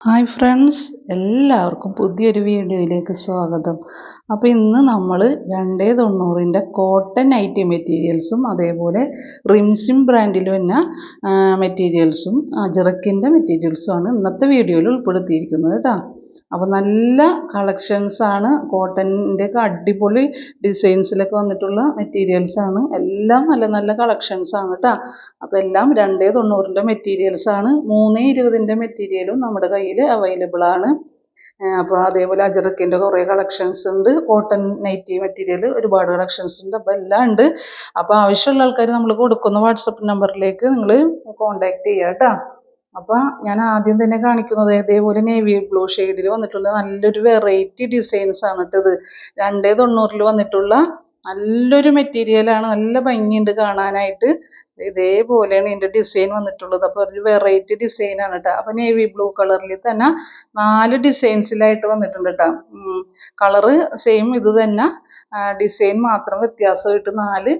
Hi friends എല്ലാവർക്കും പുതിയൊരു വീഡിയോയിലേക്ക് സ്വാഗതം. അപ്പോൾ ഇന്ന് നമ്മൾ രണ്ടേ തൊണ്ണൂറിന്റെ കോട്ടൺ ഐറ്റി മെറ്റീരിയൽസും അതേപോലെ റിംസിം ബ്രാൻഡിൽ തന്നെ മെറ്റീരിയൽസും അജറക്കിന്റെ മെറ്റീരിയൽസുമാണ് ഇന്നത്തെ വീഡിയോയിൽ ഉൾപ്പെടുത്തിയിരിക്കുന്നത് കേട്ടോ അപ്പോൾ നല്ല കളക്ഷൻസാണ് കോട്ടന്റെ ഒക്കെ അടിപൊളി ഡിസൈൻസിലൊക്കെ വന്നിട്ടുള്ള മെറ്റീരിയൽസാണ് എല്ലാം നല്ല നല്ല കളക്ഷൻസാണ് കേട്ടോ അപ്പോൾ എല്ലാം രണ്ടേ തൊണ്ണൂറിന്റെ മെറ്റീരിയൽസാണ് മൂന്നേ ഇരുപതിന്റെ മെറ്റീരിയലും നമ്മുടെ കയ്യിൽ അവൈലബിൾ ആണ്. അപ്പോൾ അതേപോലെ അജറക്കിന്റെ കുറേ കളക്ഷൻസ് ഉണ്ട്. കോട്ടൺ നൈറ്റി മെറ്റീരിയൽ ഒരുപാട് കളക്ഷൻസ് ഉണ്ട്. അപ്പോൾ എല്ലാം ഉണ്ട്. അപ്പോൾ ആവശ്യമുള്ള ആൾക്കാർ നമ്മൾ കൊടുക്കുന്ന വാട്സപ്പ് നമ്പറിലേക്ക് നിങ്ങൾ കോൺടാക്ട് ചെയ്യുക കേട്ടോ. അപ്പോൾ ഞാൻ ആദ്യം തന്നെ കാണിക്കുന്നത് ഇതേപോലെ നേവി ബ്ലൂ ഷെയ്ഡിൽ വന്നിട്ടുള്ള നല്ലൊരു വെറൈറ്റി ഡിസൈൻസ് ആണ് കേട്ടോ ഇത്. രണ്ടേ തൊണ്ണൂറിൽ വന്നിട്ടുള്ള നല്ലൊരു മെറ്റീരിയലാണ് നല്ല ഭംഗിയുണ്ട് കാണാനായിട്ട്. ഇതേപോലെയാണ് ഇതിന്റെ ഡിസൈൻ വന്നിട്ടുള്ളത്. അപ്പോൾ ഒരു വെറൈറ്റി ഡിസൈനാണ് കേട്ടോ അപ്പോൾ നേവി ബ്ലൂ കളറിൽ തന്നെ നാല് ഡിസൈൻസിലായിട്ട് വന്നിട്ടുണ്ട് കേട്ടോ കളറ് സെയിം ഇത് തന്നെ. ഡിസൈൻ മാത്രം വ്യത്യാസമായിട്ട് നാല്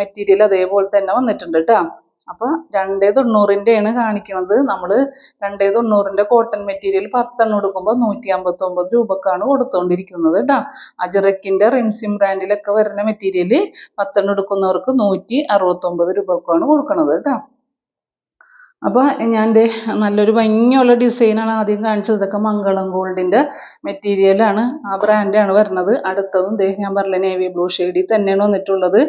മെറ്റീരിയൽ അതേപോലെ തന്നെ വന്നിട്ടുണ്ട് കേട്ടോ അപ്പോൾ രണ്ടേ തൊണ്ണൂറിന്റെയാണ് കാണിക്കുന്നത് നമ്മൾ രണ്ടേ തൊണ്ണൂറിന്റെ കോട്ടൺ മെറ്റീരിയൽ പത്തെണ്ണം എടുക്കുമ്പോൾ നൂറ്റി അമ്പത്തൊമ്പത് രൂപക്കാണ് കൊടുത്തുകൊണ്ടിരിക്കുന്നത് കേട്ടോ അജറക്കിന്റെ റിൻസിം ബ്രാൻഡിലൊക്കെ വരുന്ന മെറ്റീരിയൽ പത്തെണ്ണം എടുക്കുന്നവർക്ക് നൂറ്റി അറുപത്തൊമ്പത് രൂപക്കാണ് കൊടുക്കുന്നത് കേട്ടോ അപ്പോൾ ഞാൻ ദേ നല്ലൊരു ഭംഗിയുള്ള ഡിസൈനാണ് ആദ്യം കാണിച്ചത്. ഇതൊക്കെ മംഗളം ഗോൾഡിന്റെ മെറ്റീരിയലാണ് ആ ബ്രാൻഡാണ് വരുന്നത്. അടുത്തതും ദേ ഞാൻ പറഞ്ഞ നേവി ബ്ലൂ ഷെയ്ഡിൽ തന്നെയാണ് വന്നിട്ടുള്ളത്.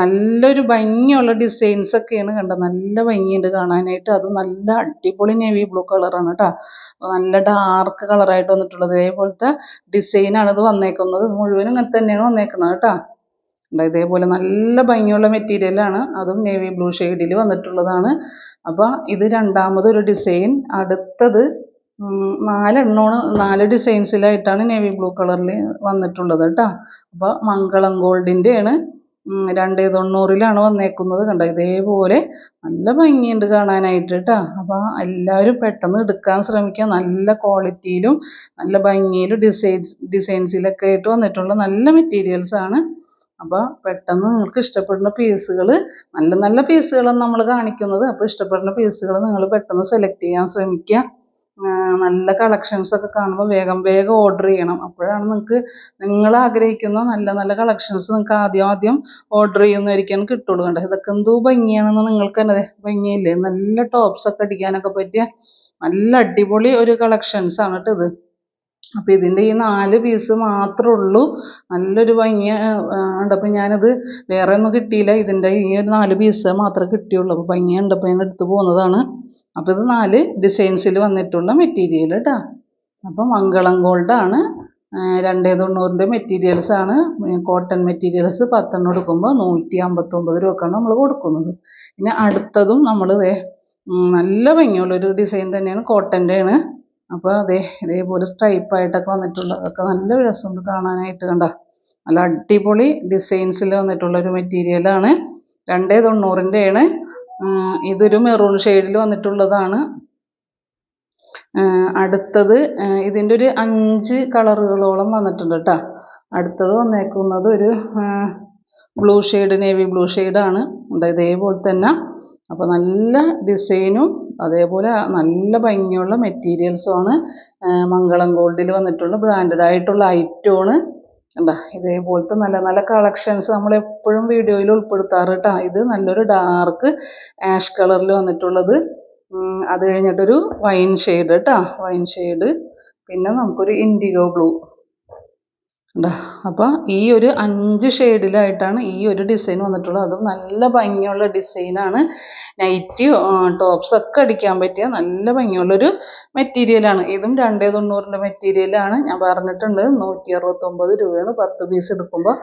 നല്ലൊരു ഭംഗിയുള്ള ഡിസൈൻസ് ഒക്കെയാണ് കണ്ടത്. നല്ല ഭംഗിയുണ്ട് കാണാനായിട്ട്. അത് നല്ല അടിപൊളി നേവി ബ്ലൂ കളറാണ് കേട്ടോ നല്ല ഡാർക്ക് കളറായിട്ട് വന്നിട്ടുള്ളത്. ഇതേപോലത്തെ ഡിസൈനാണ് ഇത് വന്നേക്കുന്നത്. മുഴുവനും ഇങ്ങനെ തന്നെയാണ് വന്നേക്കുന്നത് കേട്ടോ ഇതേപോലെ നല്ല ഭംഗിയുള്ള മെറ്റീരിയലാണ് അതും നേവി ബ്ലൂ ഷെയ്ഡിൽ വന്നിട്ടുള്ളതാണ്. അപ്പോൾ ഇത് രണ്ടാമതൊരു ഡിസൈൻ അടുത്തത് നാലെണ്ണമാണ് നാല് ഡിസൈൻസിലായിട്ടാണ് നേവി ബ്ലൂ കളറിൽ വന്നിട്ടുള്ളത് കേട്ടോ. അപ്പോൾ മംഗളം ഗോൾഡിന്റെയാണ് രണ്ടേ തൊണ്ണൂറിലാണ് വന്നേക്കുന്നത് കണ്ടോ? ഇതേപോലെ നല്ല ഭംഗിയുണ്ട് കാണാനായിട്ട് കേട്ടോ. അപ്പോൾ എല്ലാവരും പെട്ടെന്ന് എടുക്കാൻ ശ്രമിക്കുക. നല്ല ക്വാളിറ്റിയിലും നല്ല ഭംഗിയിലും ഡിസൈൻസ് ഡിസൈൻസിലൊക്കെ ആയിട്ട് വന്നിട്ടുള്ള നല്ല മെറ്റീരിയൽസാണ് അപ്പോൾ പെട്ടെന്ന് നിങ്ങൾക്ക് ഇഷ്ടപ്പെടുന്ന പീസുകൾ നല്ല നല്ല പീസുകളാണ് നമ്മൾ കാണിക്കുന്നത്. അപ്പോൾ ഇഷ്ടപ്പെടുന്ന പീസുകൾ നിങ്ങൾ പെട്ടെന്ന് സെലക്ട് ചെയ്യാൻ ശ്രമിക്കുക. നല്ല കളക്ഷൻസ് ഒക്കെ കാണുമ്പോൾ വേഗം വേഗം ഓർഡർ ചെയ്യണം. അപ്പോഴാണ് നിങ്ങൾക്ക് നിങ്ങൾ ആഗ്രഹിക്കുന്ന നല്ല നല്ല കളക്ഷൻസ് നിങ്ങൾക്ക് ആദ്യം ആദ്യം ഓർഡർ ചെയ്യുന്നവരിക്കാണ് കിട്ടുള്ളൂ. കണ്ടോ? ഇതൊക്കെ എന്തോ ഭംഗിയാണെന്ന് നിങ്ങൾക്ക് തന്നെ ഭംഗിയില്ലേ? നല്ല ടോപ്സ് ഒക്കെ അടിക്കാനൊക്കെ പറ്റിയ നല്ല അടിപൊളി ഒരു കളക്ഷൻസ് ആണ് കേട്ടോ ഇത്. അപ്പോൾ ഇതിന്റെ ഈ നാല് പീസ് മാത്രമേ ഉള്ളൂ. നല്ലൊരു ഭംഗി ഉണ്ട്. അപ്പോൾ ഞാനത് വേറെ ഒന്നും കിട്ടിയില്ല. ഇതിന്റെ ഈ ഒരു നാല് പീസ് മാത്രമേ കിട്ടിയുള്ളൂ. അപ്പോൾ ഭംഗി കണ്ടപ്പോൾ ഞാൻ എടുത്തു പോകുന്നതാണ്. അപ്പോൾ ഇത് നാല് ഡിസൈൻസിൽ വന്നിട്ടുള്ള മെറ്റീരിയൽ കേട്ടോ അപ്പോൾ മംഗളം ഗോൾഡാണ് രണ്ടേ തൊണ്ണൂറിന്റെ മെറ്റീരിയൽസ് ആണ്. കോട്ടൺ മെറ്റീരിയൽസ് പത്തെണ്ണം എടുക്കുമ്പോൾ നൂറ്റി അമ്പത്തൊമ്പത് രൂപക്കാണ് നമ്മൾ കൊടുക്കുന്നത്. പിന്നെ അടുത്തതും നമ്മൾ നല്ല ഭംഗിയുള്ളൊരു ഡിസൈൻ തന്നെയാണ് കോട്ടന്റെയാണ് അപ്പോൾ അതെ ഇതേപോലെ സ്ട്രൈപ്പായിട്ടൊക്കെ വന്നിട്ടുള്ള ഒക്കെ നല്ല രസമുണ്ട് കാണാനായിട്ട് കണ്ട. നല്ല അടിപൊളി ഡിസൈൻസിൽ വന്നിട്ടുള്ള ഒരു മെറ്റീരിയലാണ് രണ്ടേ തൊണ്ണൂറിന്റെയാണ് ഇതൊരു മെറൂൺ ഷെയ്ഡിൽ വന്നിട്ടുള്ളതാണ്. അടുത്തത് ഇതിന്റെ ഒരു അഞ്ച് കളറുകളോളം വന്നിട്ടുണ്ട് കേട്ടോ അടുത്തത് വന്നേക്കുന്നത് ഒരു ബ്ലൂ ഷെയ്ഡ് നേവി ബ്ലൂ ഷെയ്ഡാണ് ഇതേപോലെ തന്നെ. അപ്പോൾ നല്ല ഡിസൈനും അതേപോലെ നല്ല ഭംഗിയുള്ള മെറ്റീരിയൽസുമാണ് മംഗളം ഗോൾഡിൽ വന്നിട്ടുള്ള ബ്രാൻഡഡ് ആയിട്ടുള്ള ഐറ്റമാണ് എന്താ ഇതേപോലത്തെ നല്ല നല്ല കളക്ഷൻസ് നമ്മൾ എപ്പോഴും വീഡിയോയിൽ ഉൾപ്പെടുത്താറ് കേട്ടോ ഇത് നല്ലൊരു ഡാർക്ക് ആഷ് കളറിൽ വന്നിട്ടുള്ളത്. അത് കഴിഞ്ഞിട്ടൊരു വൈൻ ഷെയ്ഡ് കേട്ടോ വൈൻ ഷെയ്ഡ് പിന്നെ നമുക്കൊരു ഇൻഡിഗോ ബ്ലൂ അപ്പോൾ ഈ ഒരു അഞ്ച് ഷെയ്ഡിലായിട്ടാണ് ഈ ഒരു ഡിസൈൻ വന്നിട്ടുള്ളത്. അതും നല്ല ഭംഗിയുള്ള ഡിസൈനാണ് നൈറ്റി ടോപ്സ് ഒക്കെ അടിക്കാൻ പറ്റിയ നല്ല ഭംഗിയുള്ളൊരു മെറ്റീരിയലാണ് ഇതും രണ്ടേ തൊണ്ണൂറിന്റെ മെറ്റീരിയലാണ് ഞാൻ പറഞ്ഞിട്ടുണ്ട് നൂറ്റി അറുപത്തൊമ്പത് രൂപയാണ്. പത്ത് പീസ് എടുക്കുമ്പോൾ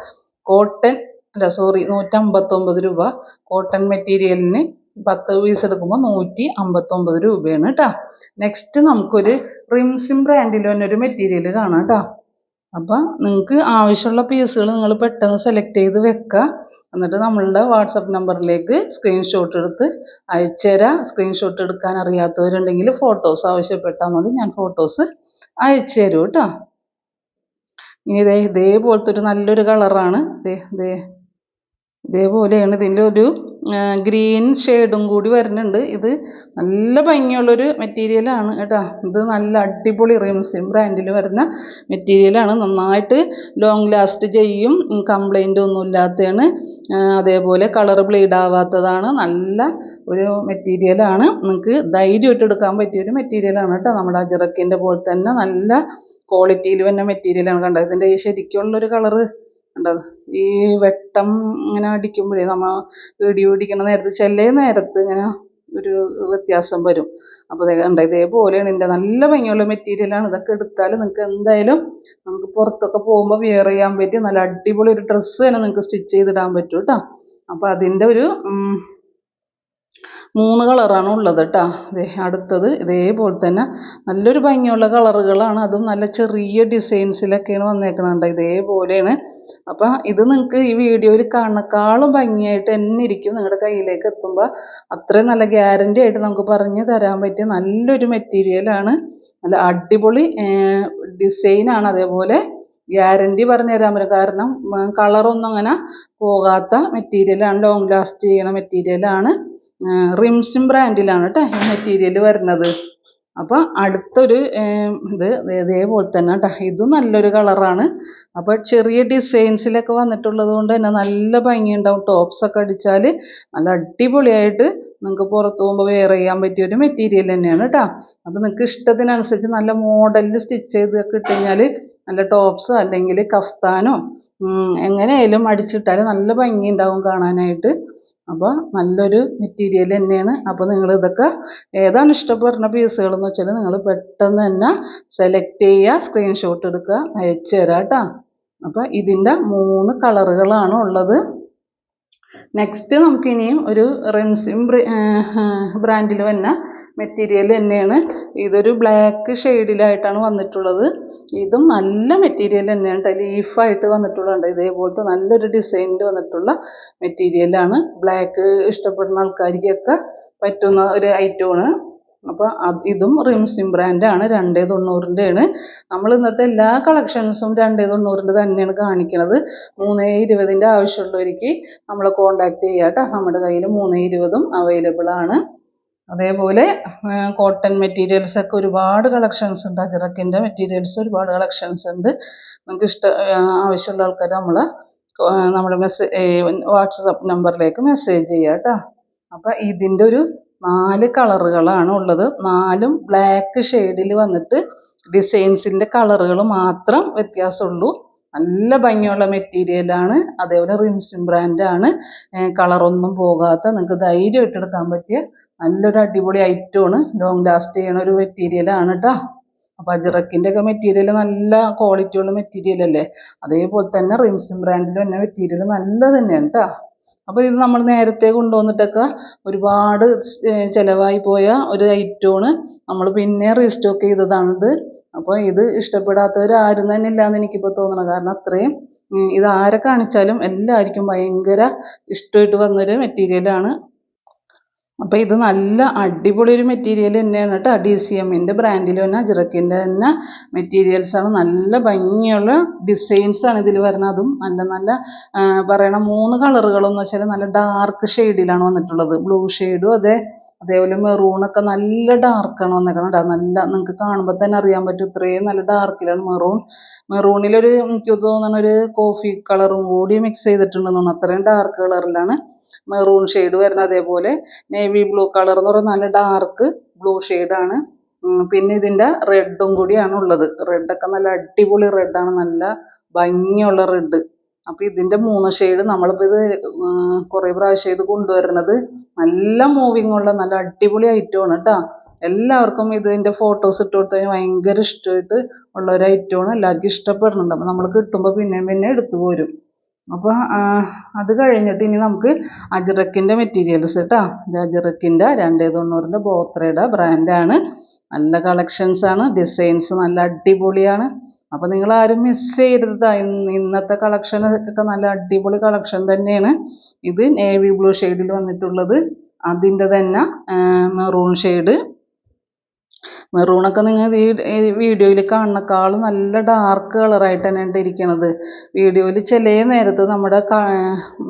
കോട്ടൺ അല്ല സോറി നൂറ്റമ്പത്തൊമ്പത് രൂപ കോട്ടൺ മെറ്റീരിയലിന് പത്ത് പീസ് എടുക്കുമ്പോൾ നൂറ്റി അമ്പത്തൊമ്പത് രൂപയാണ് കേട്ടോ നെക്സ്റ്റ് നമുക്കൊരു റിംസിം ബ്രാൻഡിൽ തന്നെ ഒരു മെറ്റീരിയൽ കാണാം കേട്ടോ അപ്പോൾ നിങ്ങൾക്ക് ആവശ്യമുള്ള പീസുകൾ നിങ്ങൾ പെട്ടെന്ന് സെലക്ട് ചെയ്ത് വെക്കുക എന്നിട്ട് നമ്മളുടെ വാട്സപ്പ് നമ്പറിലേക്ക് സ്ക്രീൻഷോട്ട് എടുത്ത് അയച്ചുതരാം സ്ക്രീൻഷോട്ട് എടുക്കാൻ അറിയാത്തവരുണ്ടെങ്കിൽ ഫോട്ടോസ് ആവശ്യപ്പെട്ടാൽ മതി. ഞാൻ ഫോട്ടോസ് അയച്ചു തരും കേട്ടോ ഇനി ഇതേ ഇതേപോലത്തെ ഒരു നല്ലൊരു കളറാണ് ദേ ദേ ഇതേപോലെയാണ് ഇതിന്റെ ഒരു ഗ്രീൻ ഷെയ്ഡും കൂടി വരുന്നുണ്ട്. ഇത് നല്ല ഭംഗിയുള്ളൊരു മെറ്റീരിയലാണ് കേട്ടോ. ഇത് നല്ല അടിപൊളി റിംസിം ബ്രാൻഡിൽ വരുന്ന മെറ്റീരിയലാണ് നന്നായിട്ട് ലോങ് ലാസ്റ്റ് ചെയ്യും. കംപ്ലൈന്റ് ഒന്നും ഇല്ലാത്തതാണ്. അതേപോലെ കളർ ബ്ലീഡ് ആവാത്തതാണ്. നല്ല ഒരു മെറ്റീരിയലാണ് നിങ്ങൾക്ക് ധൈര്യമായിട്ട് എടുക്കാൻ പറ്റിയൊരു മെറ്റീരിയലാണ് കേട്ടോ. നമ്മുടെ അജറക്കിന്റെ പോലെ തന്നെ നല്ല ക്വാളിറ്റിയിൽ വരുന്ന മെറ്റീരിയലാണ് കണ്ടത്. ഇതിന്റെ ശരിക്കുള്ളൊരു കളറ് കണ്ടത്. ഈ വെട്ടം ഇങ്ങനെ അടിക്കുമ്പോഴേ നമ്മൾ വീഡിയോ പിടിക്കുന്ന നേരത്ത് ചെല്ലേ നേരത്ത് ഇങ്ങനെ ഒരു വ്യത്യാസം വരും. അപ്പോൾ കണ്ടോ ഇതേപോലെയാണ് ഇതിന്റെ നല്ല ഭംഗിയുള്ള മെറ്റീരിയലാണ് ഇതൊക്കെ എടുത്താൽ നിങ്ങൾക്ക് എന്തായാലും നമുക്ക് പുറത്തൊക്കെ പോകുമ്പോൾ വെയർ ചെയ്യാൻ പറ്റിയ നല്ല അടിപൊളി ഒരു ഡ്രസ്സ് തന്നെ നിങ്ങൾക്ക് സ്റ്റിച്ച് ചെയ്തിടാൻ പറ്റും കേട്ടോ അപ്പോൾ അതിന്റെ ഒരു മൂന്ന് കളറാണ് ഉള്ളത് കേട്ടോ ദേ അടുത്തത് ഇതേപോലെ തന്നെ നല്ലൊരു ഭംഗിയുള്ള കളറുകളാണ്. അതും നല്ല ചെറിയ ഡിസൈൻസിലൊക്കെയാണ് വന്നേക്കണുണ്ട്. ഇതേപോലെയാണ്. അപ്പം ഇത് നിങ്ങൾക്ക് ഈ വീഡിയോയിൽ കാണുന്നേക്കാളും ഭംഗിയായിട്ട് തന്നെ ഇരിക്കും. നിങ്ങളുടെ കയ്യിലേക്ക് എത്തുമ്പോൾ അത്രയും നല്ല ഗ്യാരന്റി ആയിട്ട് നമുക്ക് പറഞ്ഞു തരാൻ പറ്റിയ നല്ലൊരു മെറ്റീരിയലാണ് നല്ല അടിപൊളി ഡിസൈനാണ് അതേപോലെ ഗ്യാരണ്ടി പറഞ്ഞു തരാൻ പറ്റും. കാരണം കളറൊന്നും അങ്ങനെ പോകാത്ത മെറ്റീരിയലാണ് ലോങ് ലാസ്റ്റ് ചെയ്യണ മെറ്റീരിയലാണ് റിംസിം ബ്രാൻഡിലാണ് കേട്ടോ ഈ മെറ്റീരിയൽ വരുന്നത്. അപ്പോൾ അടുത്തൊരു ഇത് ഇതേപോലെ തന്നെ കേട്ടോ ഇതും നല്ലൊരു കളറാണ്. അപ്പോൾ ചെറിയ ഡിസൈൻസിലൊക്കെ വന്നിട്ടുള്ളത് കൊണ്ട് തന്നെ നല്ല ഭംഗിയുണ്ടാവും. ടോപ്സ് ഒക്കെ അടിച്ചാൽ നല്ല അടിപൊളിയായിട്ട് നിങ്ങൾക്ക് പുറത്ത് പോകുമ്പോൾ വെയർ ചെയ്യാൻ പറ്റിയ ഒരു മെറ്റീരിയൽ തന്നെയാണ് കേട്ടോ അപ്പോൾ നിങ്ങൾക്ക് ഇഷ്ടത്തിനനുസരിച്ച് നല്ല മോഡലിൽ സ്റ്റിച്ച് ചെയ്ത് ഒക്കെ ഇട്ട് കഴിഞ്ഞാൽ നല്ല ടോപ്സ് അല്ലെങ്കിൽ കഫ്താനോ എങ്ങനെയായാലും അടിച്ചിട്ടാൽ നല്ല ഭംഗി ഉണ്ടാവും കാണാനായിട്ട്. അപ്പോൾ നല്ലൊരു മെറ്റീരിയൽ തന്നെയാണ്. അപ്പോൾ നിങ്ങൾ ഇതൊക്കെ ഏതാണ് ഇഷ്ടപ്പെടുന്ന പീസുകൾ എന്ന് വെച്ചാൽ നിങ്ങൾ പെട്ടെന്ന് തന്നെ സെലക്ട് ചെയ്യുക സ്ക്രീൻഷോട്ട് എടുക്കുക അയച്ചു തരാം കേട്ടോ അപ്പോൾ ഇതിന്റെ മൂന്ന് കളറുകളാണ് ഉള്ളത്. നെക്സ്റ്റ് നമുക്കിനിയും ഒരു റെംസിം ബ്രാൻഡിൽ വന്ന മെറ്റീരിയൽ തന്നെയാണ്. ഇതൊരു ബ്ലാക്ക് ഷെയ്ഡിലായിട്ടാണ് വന്നിട്ടുള്ളത്. ഇതും നല്ല മെറ്റീരിയൽ തന്നെയാണ്. കേട്ടോ ലീഫായിട്ട് വന്നിട്ടുള്ളത് ഇതേപോലത്തെ നല്ലൊരു ഡിസൈനിൽ വന്നിട്ടുള്ള മെറ്റീരിയലാണ് ബ്ലാക്ക് ഇഷ്ടപ്പെടുന്ന ആൾക്കാർക്കൊക്കെ പറ്റുന്ന ഒരു ഐറ്റമാണ് അപ്പോൾ ഇതും റിംസിം ബ്രാൻഡാണ് രണ്ടേ തൊണ്ണൂറിന്റെയാണ് നമ്മൾ ഇന്നത്തെ എല്ലാ കളക്ഷൻസും രണ്ടേ തൊണ്ണൂറിന്റെ തന്നെയാണ് കാണിക്കുന്നത് മൂന്നേ ഇരുപതിന്റെ ആവശ്യമുള്ളവർക്ക് നമ്മളെ കോണ്ടാക്ട് ചെയ്യുക കേട്ടോ. നമ്മുടെ കയ്യിൽ മൂന്നേ ഇരുപതും അവൈലബിൾ ആണ്. അതേപോലെ കോട്ടൺ മെറ്റീരിയൽസ് ഒക്കെ ഒരുപാട് കളക്ഷൻസ് ഉണ്ട്. അജറക്കിന്റെ മെറ്റീരിയൽസ് ഒരുപാട് കളക്ഷൻസ് ഉണ്ട്. നിങ്ങൾക്ക് ഇഷ്ട ആവശ്യമുള്ള ആൾക്കാർ നമ്മൾ നമ്മുടെ മെസ്സേജ് വാട്സപ്പ് നമ്പറിലേക്ക് മെസ്സേജ് ചെയ്യുക കേട്ടോ. അപ്പം ഇതിന്റെ ഒരു നാല് കളറുകളാണ് ഉള്ളത്. നാലും ബ്ലാക്ക് ഷെയ്ഡിൽ വന്നിട്ട് ഡിസൈൻസിന്റെ കളറുകൾ മാത്രം വ്യത്യാസമുള്ളൂ. നല്ല ഭംഗിയുള്ള മെറ്റീരിയലാണ്. അതേപോലെ റിംസിം ബ്രാൻഡാണ് കളറൊന്നും പോകാത്ത നിങ്ങൾക്ക് ധൈര്യമായിട്ട് എടുക്കാൻ പറ്റിയ നല്ലൊരു അടിപൊളി ഐറ്റമാണ് ലോങ് ലാസ്റ്റ് ചെയ്യണ ഒരു മെറ്റീരിയലാണ് കേട്ടോ അപ്പോൾ അജിറക്കിന്റെ ഒക്കെ മെറ്റീരിയൽ നല്ല ക്വാളിറ്റി ഉള്ള മെറ്റീരിയൽ അല്ലേ? അതേപോലെ തന്നെ റിംസിം ബ്രാൻഡിൽ തന്നെ മെറ്റീരിയൽ നല്ല തന്നെയാണ് കേട്ടോ അപ്പോൾ ഇത് നമ്മൾ നേരത്തെ കൊണ്ടുവന്നിട്ടൊക്കെ ഒരുപാട് ചിലവായി പോയ ഒരു ഐറ്റമാണ് നമ്മൾ പിന്നെ റീസ്റ്റോക്ക് ചെയ്തതാണിത്. അപ്പോൾ ഇത് ഇഷ്ടപ്പെടാത്തവർ ആരും തന്നെ ഇല്ലയെന്ന് എനിക്കിപ്പോൾ തോന്നണം. കാരണം അത്രയും ഇത് ആരെ കാണിച്ചാലും എല്ലാവർക്കും ഭയങ്കര ഇഷ്ടമായിട്ട് വന്നൊരു മെറ്റീരിയലാണ് അപ്പോൾ ഇത് നല്ല അടിപൊളി ഒരു മെറ്റീരിയൽ തന്നെയാണ് കേട്ടോ ഡി സി എമ്മിന്റെ ബ്രാൻഡിൽ തന്നെ അജിറക്കിന്റെ തന്നെ മെറ്റീരിയൽസാണ് നല്ല ഭംഗിയുള്ള ഡിസൈൻസാണ് ഇതിൽ വരുന്നത്. അതും നല്ല നല്ല പറയണ മൂന്ന് കളറുകളെന്ന് വെച്ചാൽ നല്ല ഡാർക്ക് ഷെയ്ഡിലാണ് വന്നിട്ടുള്ളത്. ബ്ലൂ ഷെയ്ഡും അതെ അതേപോലെ മെറൂണൊക്കെ നല്ല ഡാർക്കാണ് കേട്ടോ. നല്ല നിങ്ങൾക്ക് കാണുമ്പോൾ തന്നെ അറിയാൻ പറ്റും. ഇത്രയും നല്ല ഡാർക്കിലാണ് മെറൂൺ മെറൂണിലൊരു എനിക്ക് തോന്നുന്ന ഒരു കോഫി കളറും കൂടി മിക്സ് ചെയ്തിട്ടുണ്ടെന്ന് തോന്നുന്നു. അത്രയും ഡാർക്ക് കളറിലാണ് മെറൂൺ ഷെയ്ഡ് വരുന്ന അതേപോലെ നേവി ബ്ലൂ കളർ എന്ന് പറയുന്ന നല്ല ഡാർക്ക് ബ്ലൂ ഷെയ്ഡാണ് പിന്നെ ഇതിന്റെ റെഡും കൂടിയാണ് ഉള്ളത്. റെഡൊക്കെ നല്ല അടിപൊളി റെഡാണ് നല്ല ഭംഗിയുള്ള റെഡ് അപ്പോൾ ഇതിന്റെ മൂന്ന് ഷെയ്ഡ് നമ്മളിപ്പോൾ ഇത് കുറേ പ്രാവശ്യം ഇത് കൊണ്ടുവരുന്നത്. നല്ല മൂവിങ് ഉള്ള നല്ല അടിപൊളി ഐറ്റമാണ് കേട്ടോ എല്ലാവർക്കും ഇതിന്റെ ഫോട്ടോസ് ഇട്ട് കൊടുത്തു കഴിഞ്ഞാൽ ഭയങ്കര ഇഷ്ടമായിട്ട് ഉള്ള ഒരു ഐറ്റമാണ് എല്ലാവർക്കും ഇഷ്ടപ്പെടുന്നുണ്ട്. അപ്പോൾ നമ്മൾ കിട്ടുമ്പോൾ പിന്നെയും പിന്നെ എടുത്തു പോരും. അപ്പോൾ അത് കഴിഞ്ഞിട്ട് ഇനി നമുക്ക് അജ്രക്കിന്റെ മെറ്റീരിയൽസ് കേട്ടോ ഇത് അജ്രക്കിന്റെ രണ്ടേ തൊണ്ണൂറിന്റെ ബോത്രയുടെ ബ്രാൻഡാണ് നല്ല കളക്ഷൻസ് ആണ്. ഡിസൈൻസ് നല്ല അടിപൊളിയാണ്. അപ്പോൾ നിങ്ങൾ ആരും മിസ് ചെയ്യരുത്. ഇന്നത്തെ കളക്ഷൻ ഒക്കെ നല്ല അടിപൊളി കളക്ഷൻ തന്നെയാണ്. ഇത് നേവി ബ്ലൂ ഷെയ്ഡിൽ വന്നിട്ടുള്ളത്. അതിന്റെ തന്നെ മെറൂൺ ഷെയ്ഡ് മെറൂണൊക്കെ നിങ്ങൾ ഈ വീഡിയോയിൽ കാണുന്നേക്കാളും നല്ല ഡാർക്ക് കളറായിട്ട് തന്നെയാണ് ഇരിക്കണത്. വീഡിയോയിൽ ചില നേരത്ത് നമ്മുടെ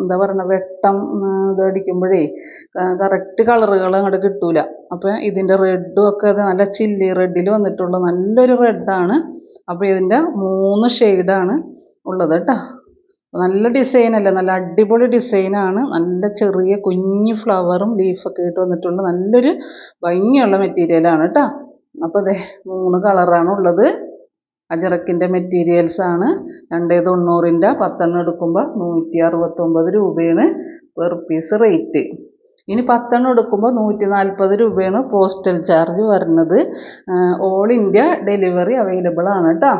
എന്താ പറയുക വെട്ടം ഇത് അടിക്കുമ്പോഴേ കറക്റ്റ് കളറുകൾ അങ്ങോട്ട് കിട്ടൂല. അപ്പോൾ ഇതിന്റെ റെഡും ഒക്കെ നല്ല ചില്ലി റെഡിൽ വന്നിട്ടുള്ള നല്ലൊരു റെഡാണ് അപ്പോൾ ഇതിന്റെ മൂന്ന് ഷെയ്ഡാണ് ഉള്ളത് കേട്ടോ. നല്ല ഡിസൈനല്ലേ നല്ല അടിപൊളി ഡിസൈനാണ് നല്ല ചെറിയ കുഞ്ഞു ഫ്ലവറും ലീഫൊക്കെ ആയിട്ട് വന്നിട്ടുള്ള നല്ലൊരു ഭംഗിയുള്ള മെറ്റീരിയലാണ് കേട്ടോ. അപ്പോൾ ദേ മൂന്ന് കളറാണ് ഉള്ളത്. അജറക്കിന്റെ മെറ്റീരിയൽസ് ആണ്. രണ്ടേ തൊണ്ണൂറിന്റെ പത്തെണ്ണം എടുക്കുമ്പോൾ നൂറ്റി അറുപത്തൊമ്പത് രൂപയാണ് പെർ പീസ് റേറ്റ് ഇനി പത്തെണ്ണം എടുക്കുമ്പോൾ നൂറ്റി നാൽപ്പത് രൂപയാണ് പോസ്റ്റൽ ചാർജ് വരുന്നത്. ഓൾ ഇന്ത്യ ഡെലിവറി അവൈലബിൾ ആണ് കേട്ടോ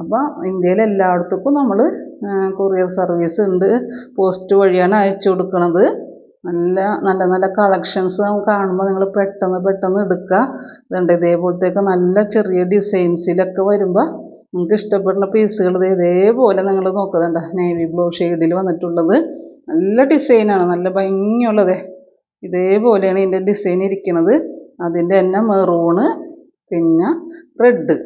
അപ്പോൾ ഇന്ത്യയിലെ എല്ലായിടത്തേക്കും നമ്മൾ കൊറിയർ സർവീസ് ഉണ്ട്. പോസ്റ്റ് വഴിയാണ് അയച്ചു കൊടുക്കുന്നത് നല്ല നല്ല നല്ല കളക്ഷൻസ് കാണുമ്പോൾ നിങ്ങൾ പെട്ടെന്ന് പെട്ടെന്ന് എടുക്കുക ഇതുണ്ട് ഇതേപോലത്തേക്ക് നല്ല ചെറിയ ഡിസൈൻസിലൊക്കെ വരുമ്പോൾ നിങ്ങൾക്ക് ഇഷ്ടപ്പെടുന്ന പീസുകൾ ഇതേപോലെ നിങ്ങൾ നോക്കുന്നുണ്ട് നേവി ബ്ലൂ ഷെയ്ഡിൽ വന്നിട്ടുള്ളത്. നല്ല ഡിസൈനാണ് നല്ല ഭംഗിയുള്ളത് ഇതേപോലെയാണ് ഇതിന്റെ ഡിസൈൻ ഇരിക്കുന്നത് അതിന്റെ തന്നെ മെറൂണ് പിന്നെ റെഡ്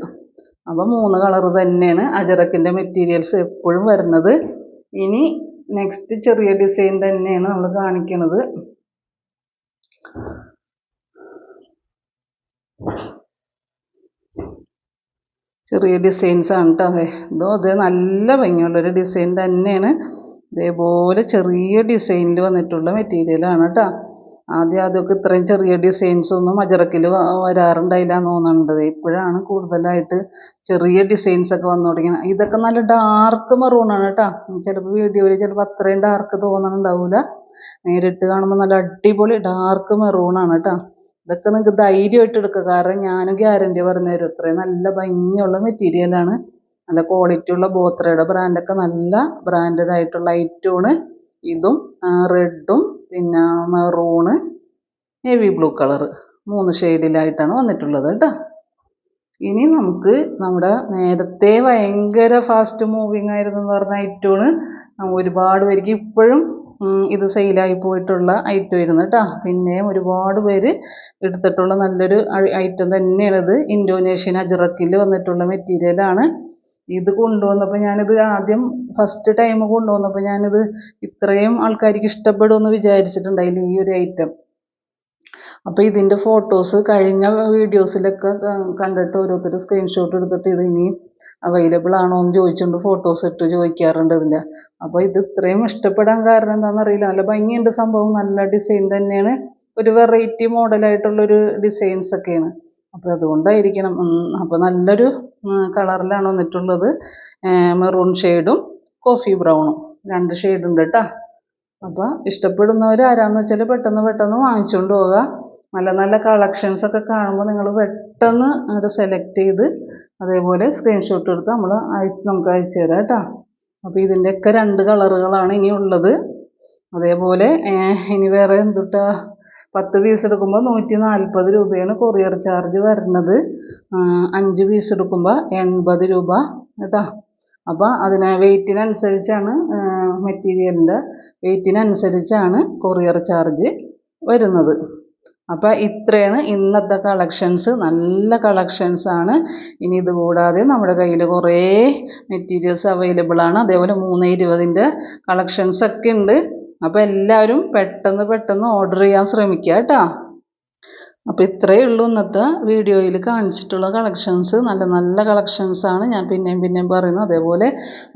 അപ്പോൾ മൂന്ന് കളർ തന്നെയാണ് അജറക്കിന്റെ മെറ്റീരിയൽസ് എപ്പോഴും വരുന്നത്. ഇനി നെക്സ്റ്റ് ചെറിയ ഡിസൈൻ തന്നെയാണ് നമ്മൾ കാണിക്കുന്നത് ചെറിയ ഡിസൈൻസ് ആണ് കേട്ടോ അതെ. ഇതോ അതെ നല്ല ഭംഗിയുള്ളൊരു ഡിസൈൻ തന്നെയാണ്. ഇതേപോലെ ചെറിയ ഡിസൈനിൽ വന്നിട്ടുള്ള മെറ്റീരിയലാണ് കേട്ടോ ആദ്യം ആദ്യമൊക്കെ ഇത്രയും ചെറിയ ഡിസൈൻസൊന്നും അജറക്കിൽ വരാറുണ്ടായില്ല എന്ന് തോന്നുന്നുണ്ട് ഇപ്പോഴാണ് കൂടുതലായിട്ട് ചെറിയ ഡിസൈൻസൊക്കെ വന്നു തുടങ്ങിയത്. ഇതൊക്കെ നല്ല ഡാർക്ക് മെറൂണാണ് കേട്ടോ ചിലപ്പോൾ വീഡിയോയിൽ ചിലപ്പോൾ അത്രയും ഡാർക്ക് തോന്നുന്നുണ്ടാവില്ല നേരിട്ട് കാണുമ്പോൾ നല്ല അടിപൊളി ഡാർക്ക് മെറൂണാണ് കേട്ടോ ഇതൊക്കെ നിങ്ങൾക്ക് ധൈര്യമായിട്ട് എടുക്കുക. കാരണം ഞാനും ഗ്യാരണ്ടി പറഞ്ഞു തരും. ഇത്രയും നല്ല ഭംഗിയുള്ള മെറ്റീരിയലാണ് നല്ല ക്വാളിറ്റി ഉള്ള ബോത്രയുടെ ബ്രാൻഡൊക്കെ നല്ല ബ്രാൻഡഡ് ആയിട്ടുള്ള ഐറ്റമാണ് ഇതും റെഡും പിന്നെ മെറൂണ് നേവി ബ്ലൂ കളർ മൂന്ന് ഷെയ്ഡിലായിട്ടാണ് വന്നിട്ടുള്ളത് കേട്ടോ. ഇനി നമുക്ക് നമ്മുടെ നേരത്തെ ഭയങ്കര ഫാസ്റ്റ് മൂവിങ് ആയിരുന്നു എന്ന് പറഞ്ഞ ഐറ്റമാണ്. ഒരുപാട് പേർക്ക് ഇപ്പോഴും ഇത് സെയിലായി പോയിട്ടുള്ള ഐറ്റം ആയിരുന്നു കേട്ടോ. പിന്നെയും ഒരുപാട് പേര് എടുത്തിട്ടുള്ള നല്ലൊരു ഐറ്റം തന്നെയാണിത്. ഇൻഡോനേഷ്യൻ അജറക്കിൽ വന്നിട്ടുള്ള മെറ്റീരിയലാണ് ഇത് കൊണ്ടുവന്നപ്പോൾ ഞാനിത് ആദ്യം ഫസ്റ്റ് ടൈം കൊണ്ടുവന്നപ്പോൾ ഞാനിത് ഇത്രയും ആൾക്കാർക്ക് ഇഷ്ടപ്പെടുമെന്ന് വിചാരിച്ചിട്ടുണ്ടായില്ല ഈ ഒരു ഐറ്റം അപ്പോൾ ഇതിന്റെ ഫോട്ടോസ് കഴിഞ്ഞ വീഡിയോസിലൊക്കെ കണ്ടിട്ട് ഓരോരുത്തർ സ്ക്രീൻഷോട്ട് എടുത്തിട്ട് ഇത് ഇനി അവൈലബിൾ ആണോ എന്ന് ചോദിച്ചുകൊണ്ട് ഫോട്ടോസ് ഇട്ട് ചോദിക്കാറുണ്ട് ഇതിന്റെ അപ്പോൾ ഇത് ഇത്രയും ഇഷ്ടപ്പെടാൻ കാരണം എന്താണെന്നറിയില്ല നല്ല ഭംഗിയുണ്ട് സംഭവം. നല്ല ഡിസൈൻ തന്നെയാണ്. ഒരു വെറൈറ്റി മോഡലായിട്ടുള്ളൊരു ഡിസൈൻസ് ഒക്കെയാണ്. അപ്പോൾ അതുകൊണ്ടായിരിക്കണം. അപ്പോൾ നല്ലൊരു കളറിലാണ് വന്നിട്ടുള്ളത്. മെറൂൺ ഷെയ്ഡും കോഫി ബ്രൗണും. രണ്ട് ഷെയ്ഡ് ഉണ്ട് കേട്ടോ അപ്പോൾ ഇഷ്ടപ്പെടുന്നവർ ആരാന്ന് വെച്ചാൽ പെട്ടെന്ന് പെട്ടെന്ന് വാങ്ങിച്ചുകൊണ്ട് പോവുക നല്ല നല്ല കളക്ഷൻസ് ഒക്കെ കാണുമ്പോൾ നിങ്ങൾ പെട്ടെന്ന് അത് സെലക്ട് ചെയ്ത് അതേപോലെ സ്ക്രീൻഷോട്ട് എടുത്ത് നമ്മൾ നമുക്ക് അയച്ചു തരാം കേട്ടോ അപ്പോൾ ഇതിന്റെയൊക്കെ രണ്ട് കളറുകളാണ് ഇനി ഉള്ളത് അതേപോലെ ഇനി വേറെ എന്തുട്ടാ? പത്ത് പീസ് എടുക്കുമ്പോൾ നൂറ്റി നാൽപ്പത് രൂപയാണ് കൊറിയർ ചാർജ് വരുന്നത്. അഞ്ച് പീസ് എടുക്കുമ്പോൾ എൺപത് രൂപ കേട്ടോ. അപ്പോൾ അതിന് വെയ്റ്റിനനുസരിച്ചാണ് മെറ്റീരിയലിന്റെ വെയ്റ്റിനനുസരിച്ചാണ് കൊറിയർ ചാർജ് വരുന്നത്. അപ്പോൾ ഇത്രയാണ് ഇന്നത്തെ കളക്ഷൻസ് നല്ല കളക്ഷൻസ് ആണ്. ഇനി ഇത് കൂടാതെ നമ്മുടെ കയ്യിൽ കുറേ മെറ്റീരിയൽസ് അവൈലബിൾ ആണ്. അതേപോലെ മൂന്ന് ഇരുപതിന്റെ കളക്ഷൻസ് ഒക്കെ ഉണ്ട്. അപ്പോൾ എല്ലാവരും പെട്ടെന്ന് പെട്ടെന്ന് ഓർഡർ ചെയ്യാൻ ശ്രമിക്കുക കേട്ടോ. അപ്പോൾ ഇത്രയേ ഉള്ളൂ ഇന്നത്തെ വീഡിയോയിൽ കാണിച്ചിട്ടുള്ള കളക്ഷൻസ് നല്ല നല്ല കളക്ഷൻസാണ് ഞാൻ പിന്നെയും പിന്നെയും പറയുന്നു. അതേപോലെ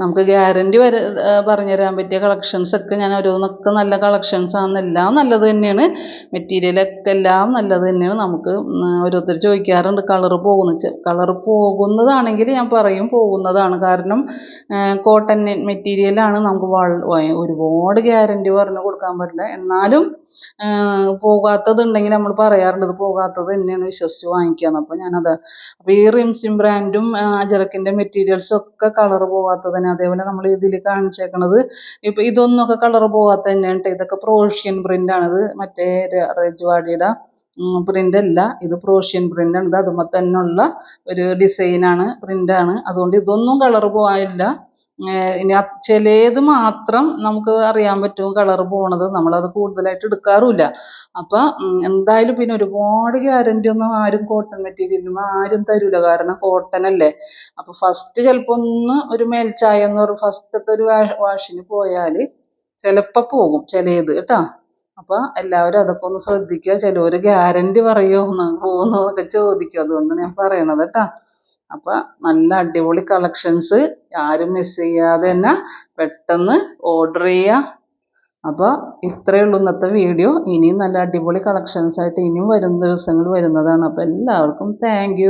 നമുക്ക് ഗ്യാരന്റി വരെ പറഞ്ഞു തരാൻ പറ്റിയ കളക്ഷൻസൊക്കെ ഞാൻ ഓരോന്നൊക്കെ നല്ല കളക്ഷൻസ് എല്ലാം നല്ലത് തന്നെയാണ്. മെറ്റീരിയലൊക്കെ എല്ലാം നല്ലത് തന്നെയാണ്. നമുക്ക് ഓരോരുത്തർ ചോദിക്കാറുണ്ട് കളർ പോകുന്ന കളർ പോകുന്നതാണെങ്കിൽ ഞാൻ പറയും പോകുന്നതാണ്. കാരണം കോട്ടൺ മെറ്റീരിയലാണ് നമുക്ക് ഒരുപാട് ഗ്യാരന്റി പറഞ്ഞ് കൊടുക്കാൻ പറ്റില്ല. എന്നാലും പോകാത്തതുണ്ടെങ്കിൽ നമ്മൾ പറയാറുണ്ട് പോകാത്തത് തന്നെയാണ് വിശ്വസിച്ച് വാങ്ങിക്കുകയാണ് അപ്പോൾ ഞാനത് അപ്പോൾ ഈ റിംസിം ബ്രാൻഡും അജറക്കിന്റെ മെറ്റീരിയൽസും ഒക്കെ കളർ പോകാത്തതന്നെ അതേപോലെ നമ്മൾ ഇതിൽ കാണിച്ചേക്കണത് ഇപ്പോൾ ഇതൊന്നൊക്കെ കളർ പോകാത്ത തന്നെയാണ് ഇതൊക്കെ പ്രോഷ്യൻ പ്രിന്റാണിത് മറ്റേ രജ്വാടിയുടെ പ്രിന്റ് അല്ല. ഇത് പ്രോഷ്യൻ പ്രിന്റ് ഇത് അതുമ്മ തന്നെ ഉള്ള ഒരു ഡിസൈനാണ് പ്രിന്റാണ് അതുകൊണ്ട് ഇതൊന്നും കളർ പോകാനില്ല ഇനി ചിലത് മാത്രം നമുക്ക് അറിയാൻ പറ്റും കളർ പോണത്. നമ്മളത് കൂടുതലായിട്ട് എടുക്കാറുമില്ല. അപ്പം എന്തായാലും പിന്നെ ഒരുപാട് ഗ്യാരണ്ടി ഒന്നും ആരും കോട്ടൺ മെറ്റീരിയലിന് ആരും തരില്ല കാരണം കോട്ടൺ അല്ലേ. അപ്പോൾ ഫസ്റ്റ് ചിലപ്പോൾ ഒന്ന് ഒരു മേൽച്ചായ എന്ന് പറയും ഫസ്റ്റത്തെ ഒരു വാഷിന് പോയാൽ ചിലപ്പോൾ പോകും ചിലത് കേട്ടോ? അപ്പോൾ എല്ലാവരും അതൊക്കെ ഒന്ന് ശ്രദ്ധിക്കുക. ചിലവർ ഗ്യാരണ്ടി പറയുമോ പോകുമോ എന്നൊക്കെ ചോദിക്കും. അതുകൊണ്ട് ഞാൻ പറയണത് കേട്ടോ. അപ്പോൾ നല്ല അടിപൊളി കളക്ഷൻസ് ആരും മിസ് ചെയ്യാതെ തന്നെ പെട്ടെന്ന് ഓർഡർ ചെയ്യുക. അപ്പോൾ ഇത്രയേ ഉള്ളൂ ഇന്നത്തെ വീഡിയോ ഇനിയും നല്ല അടിപൊളി കളക്ഷൻസ് ആയിട്ട് ഇനിയും വരുന്ന ദിവസങ്ങൾ വരുന്നതാണ്. അപ്പോൾ എല്ലാവർക്കും താങ്ക്